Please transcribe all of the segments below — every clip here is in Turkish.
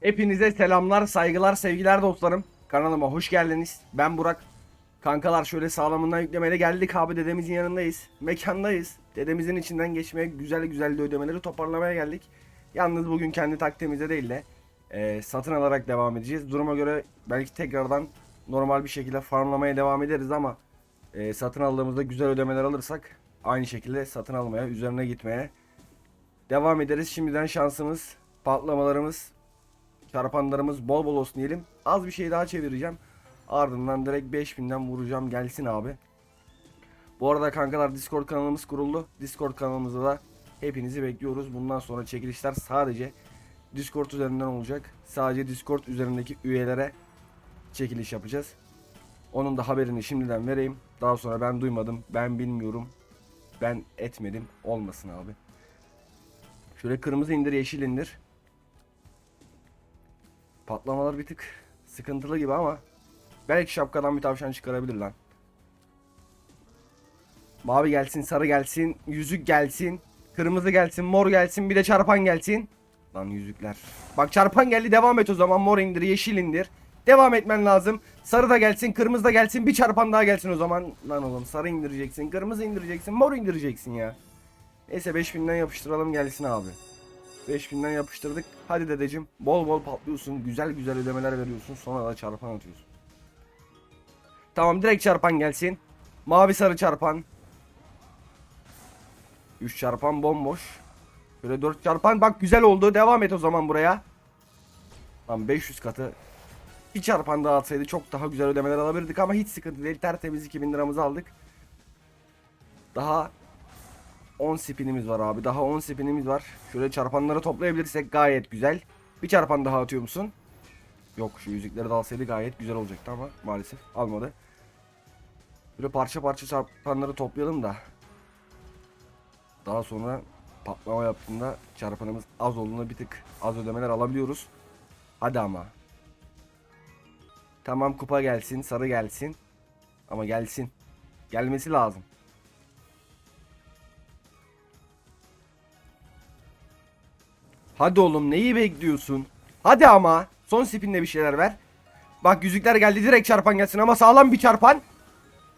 Hepinize selamlar, saygılar, sevgiler dostlarım. Kanalıma hoş geldiniz. Ben Burak. Kankalar şöyle sağlamından yüklemeye geldik abi dedemizin yanındayız. Mekandayız. Dedemizin içinden geçmeye güzel güzel de ödemeleri toparlamaya geldik. Yalnız bugün kendi taktiğimize değil de e, satın alarak devam edeceğiz. Duruma göre belki tekrardan normal bir şekilde farmlamaya devam ederiz ama e, satın aldığımızda güzel ödemeler alırsak aynı şekilde satın almaya, üzerine gitmeye devam ederiz. Şimdiden şansımız, patlamalarımız, çarpanlarımız bol bol olsun diyelim. Az bir şey daha çevireceğim. Ardından direkt 5000'den vuracağım gelsin abi. Bu arada kankalar Discord kanalımız kuruldu. Discord kanalımızda da hepinizi bekliyoruz. Bundan sonra çekilişler sadece Discord üzerinden olacak. Sadece Discord üzerindeki üyelere çekiliş yapacağız. Onun da haberini şimdiden vereyim. Daha sonra ben duymadım, ben bilmiyorum, ben etmedim olmasın abi. Şöyle kırmızı indir, yeşil indir. Patlamalar bir tık sıkıntılı gibi ama belki şapkadan bir tavşan çıkarabilir lan. Mavi gelsin, sarı gelsin, yüzük gelsin, kırmızı gelsin, mor gelsin, bir de çarpan gelsin. Lan yüzükler. Bak çarpan geldi devam et o zaman mor indir, yeşil indir. Devam etmen lazım. Sarı da gelsin, kırmızı da gelsin, bir çarpan daha gelsin o zaman. Lan oğlum sarı indireceksin, kırmızı indireceksin, mor indireceksin ya. Neyse 5000'den yapıştıralım gelsin abi. 5000'den yapıştırdık. Hadi dedeciğim bol bol patlıyorsun. Güzel güzel ödemeler veriyorsun. Sonra da çarpan atıyorsun. Tamam direkt çarpan gelsin. Mavi sarı çarpan. 3 çarpan bomboş. Böyle 4 çarpan bak güzel oldu. Devam et o zaman buraya. Tamam 500 katı. Bir çarpan daha atsaydı çok daha güzel ödemeler alabilirdik ama hiç sıkıntı değil. Tertemiz 2000 liramızı aldık. Daha 10 spinimiz var abi. Daha 10 spinimiz var. Şöyle çarpanları toplayabilirsek gayet güzel. Bir çarpan daha atıyor musun? Yok şu yüzükleri de alsaydı gayet güzel olacaktı ama maalesef almadı. Böyle parça parça çarpanları toplayalım da. Daha sonra patlama yaptığında çarpanımız az olduğunda bir tık az ödemeler alabiliyoruz. Hadi ama. Tamam kupa gelsin, sarı gelsin. Ama gelsin. Gelmesi lazım. Hadi oğlum neyi bekliyorsun? Hadi ama. Son spinle bir şeyler ver. Bak yüzükler geldi direkt çarpan gelsin ama sağlam bir çarpan.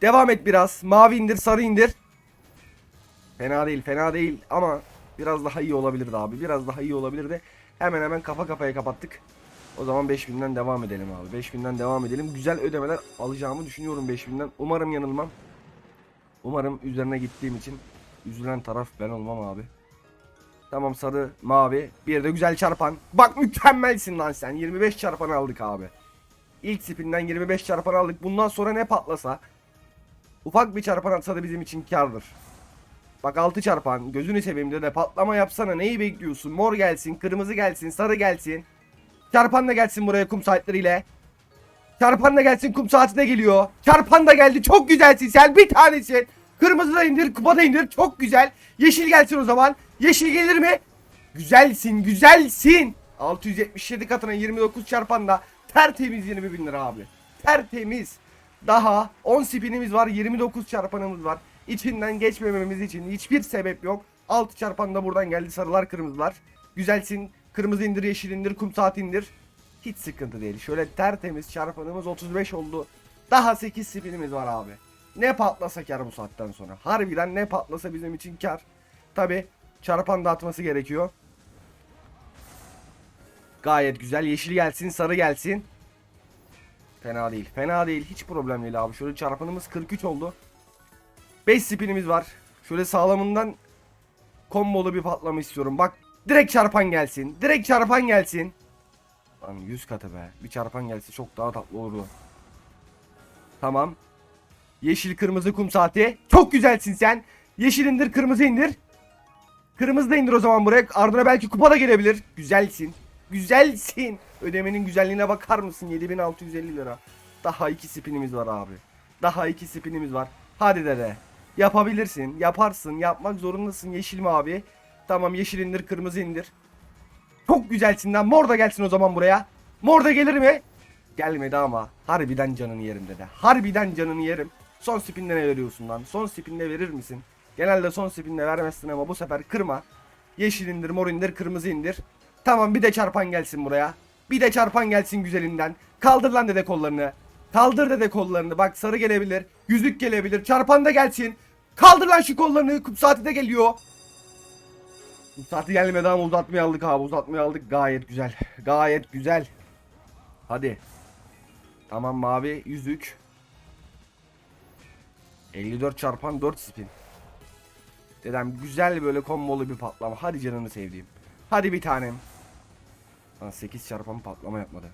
Devam et biraz. Mavi indir sarı indir. Fena değil fena değil ama biraz daha iyi olabilirdi abi. Biraz daha iyi olabilirdi. Hemen hemen kafa kafaya kapattık. O zaman 5000'den devam edelim abi. 5000'den devam edelim. Güzel ödemeler alacağımı düşünüyorum 5000'den. Umarım yanılmam. Umarım üzerine gittiğim için üzülen taraf ben olmam abi. Tamam sarı, mavi. Bir de güzel çarpan. Bak mükemmelsin lan sen. 25 çarpan aldık abi. İlk spinden 25 çarpan aldık. Bundan sonra ne patlasa ufak bir çarpan atsa da bizim için kardır. Bak 6 çarpan. Gözünü seveyim de patlama yapsana. Neyi bekliyorsun? Mor gelsin, kırmızı gelsin, sarı gelsin. Çarpan da gelsin buraya kum saatleriyle. Çarpan da gelsin kum saati de geliyor. Çarpan da geldi. Çok güzelsin sen. Bir tanesin. Kırmızı da indir, kupa da indir. Çok güzel. Yeşil gelsin o zaman. Yeşil gelir mi? Güzelsin, güzelsin. 677 katına 29 çarpan da tertemiz 20 bin lira abi. Tertemiz. Daha 10 spinimiz var, 29 çarpanımız var. İçinden geçmememiz için hiçbir sebep yok. 6 çarpan da buradan geldi sarılar kırmızılar. Güzelsin. Kırmızı indir, yeşil indir, kum saat indir. Hiç sıkıntı değil. Şöyle tertemiz çarpanımız 35 oldu. Daha 8 spinimiz var abi. Ne patlasa kar bu saatten sonra. Harbiden ne patlasa bizim için kar. Tabi çarpan dağıtması gerekiyor. Gayet güzel. Yeşil gelsin, sarı gelsin. Fena değil. Fena değil. Hiç problem değil abi. Şöyle çarpanımız 43 oldu. 5 spinimiz var. Şöyle sağlamından kombolu bir patlama istiyorum. Bak direkt çarpan gelsin. Direkt çarpan gelsin. Lan 100 katı be. Bir çarpan gelse çok daha tatlı olurdu. Tamam. Yeşil kırmızı kum saati. Çok güzelsin sen. Yeşil indir kırmızı indir. Kırmızı da indir o zaman buraya. Ardına belki kupa da gelebilir. Güzelsin. Güzelsin. Ödemenin güzelliğine bakar mısın? 7650 lira. Daha iki spinimiz var abi. Daha iki spinimiz var. Hadi dede. Yapabilirsin. Yaparsın. Yapmak zorundasın. Yeşil mi abi? Tamam yeşil indir kırmızı indir. Çok güzelsin lan. Mor da gelsin o zaman buraya. Mor da gelir mi? Gelmedi ama. Harbiden canını yerim dede. Harbiden canını yerim. Son spinle ne veriyorsun lan? Son spinle verir misin? Genelde son spinle vermezsin ama bu sefer kırma. Yeşil indir, mor indir, kırmızı indir. Tamam bir de çarpan gelsin buraya. Bir de çarpan gelsin güzelinden. Kaldır lan dede kollarını. Kaldır dede kollarını. Bak sarı gelebilir. Yüzük gelebilir. Çarpan da gelsin. Kaldır lan şu kollarını. Kum saati de geliyor. Kum saati gelmedi ama uzatmayı aldık abi. Uzatmayı aldık. Gayet güzel. Gayet güzel. Hadi. Tamam mavi yüzük. 54 çarpan 4 spin. Dedem güzel böyle kombolu bir patlama. Hadi canını sevdiğim. Hadi bir tanem. Lan 8 çarpan patlama yapmadı.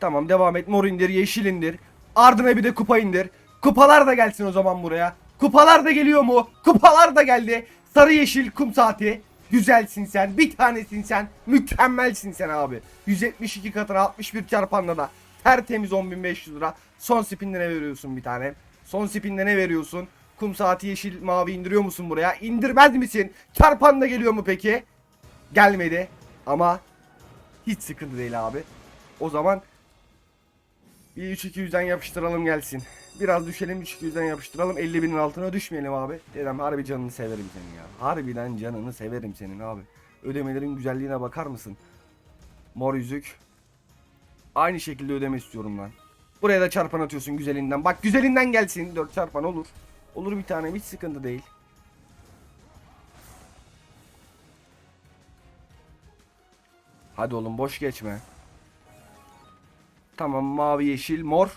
Tamam devam et. Mor indir, yeşil indir. Ardına bir de kupa indir. Kupalar da gelsin o zaman buraya. Kupalar da geliyor mu? Kupalar da geldi. Sarı yeşil kum saati. Güzelsin sen. Bir tanesin sen. Mükemmelsin sen abi. 172 katına 61 çarpanla da tertemiz 10.500 lira. Son spinle ne veriyorsun bir tane? Son spinle ne veriyorsun? Kum saati yeşil mavi indiriyor musun buraya? İndirmez misin? Çarpan da geliyor mu peki? Gelmedi. Ama hiç sıkıntı değil abi. O zaman bir 3-200'den yapıştıralım gelsin. Biraz düşelim 3-200'den yapıştıralım. 50 binin altına düşmeyelim abi. Dedem harbi canını severim senin ya. Harbiden canını severim senin abi. Ödemelerin güzelliğine bakar mısın? Mor yüzük. Aynı şekilde ödeme istiyorum lan. Buraya da çarpan atıyorsun güzelinden. Bak güzelinden gelsin. 4 çarpan olur. Olur bir tane hiç sıkıntı değil. Hadi oğlum boş geçme. Tamam mavi yeşil mor.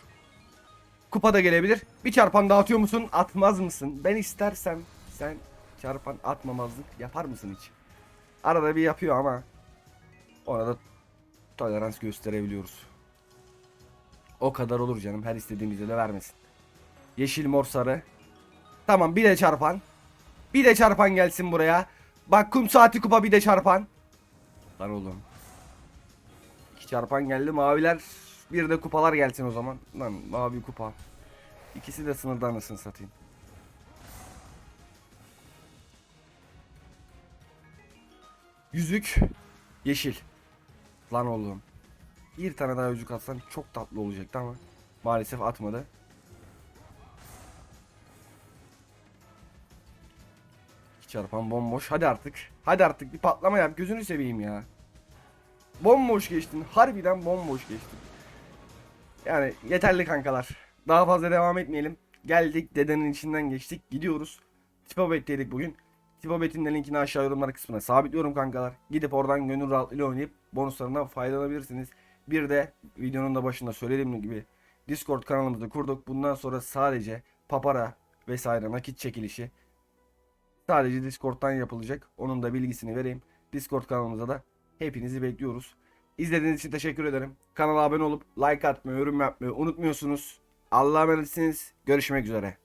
Kupa da gelebilir. Bir çarpan daha atıyor musun? Atmaz mısın? Ben istersem sen çarpan atmamazlık yapar mısın hiç? Arada bir yapıyor ama orada tolerans gösterebiliyoruz. O kadar olur canım. Her istediğimizde de vermesin. Yeşil mor sarı. Tamam bir de çarpan. Bir de çarpan gelsin buraya. Bak kum saati kupa bir de çarpan. Lan oğlum. İki çarpan geldi. Maviler bir de kupalar gelsin o zaman. Lan mavi kupa. İkisi de sınırda anasını satayım. Yüzük. Yeşil. Lan oğlum. Bir tane daha yüzük atsan çok tatlı olacaktı ama maalesef atmadı. İki çarpan bomboş. Hadi artık. Hadi artık bir patlama yap. Gözünü seveyim ya. Bomboş geçtin. Harbiden bomboş geçtin. Yani yeterli kankalar. Daha fazla devam etmeyelim. Geldik dedenin içinden geçtik. Gidiyoruz. Tipobet'teydik bugün. Tipobet'in de linkini aşağı yorumlar kısmına sabitliyorum kankalar. Gidip oradan gönül rahatlığıyla oynayıp bonuslarına faydalanabilirsiniz. Bir de videonun da başında söylediğim gibi Discord kanalımızı kurduk. Bundan sonra sadece papara vesaire nakit çekilişi sadece Discord'dan yapılacak. Onun da bilgisini vereyim. Discord kanalımıza da hepinizi bekliyoruz. İzlediğiniz için teşekkür ederim. Kanala abone olup like atmayı, yorum yapmayı unutmuyorsunuz. Allah'a emanetsiniz. Görüşmek üzere.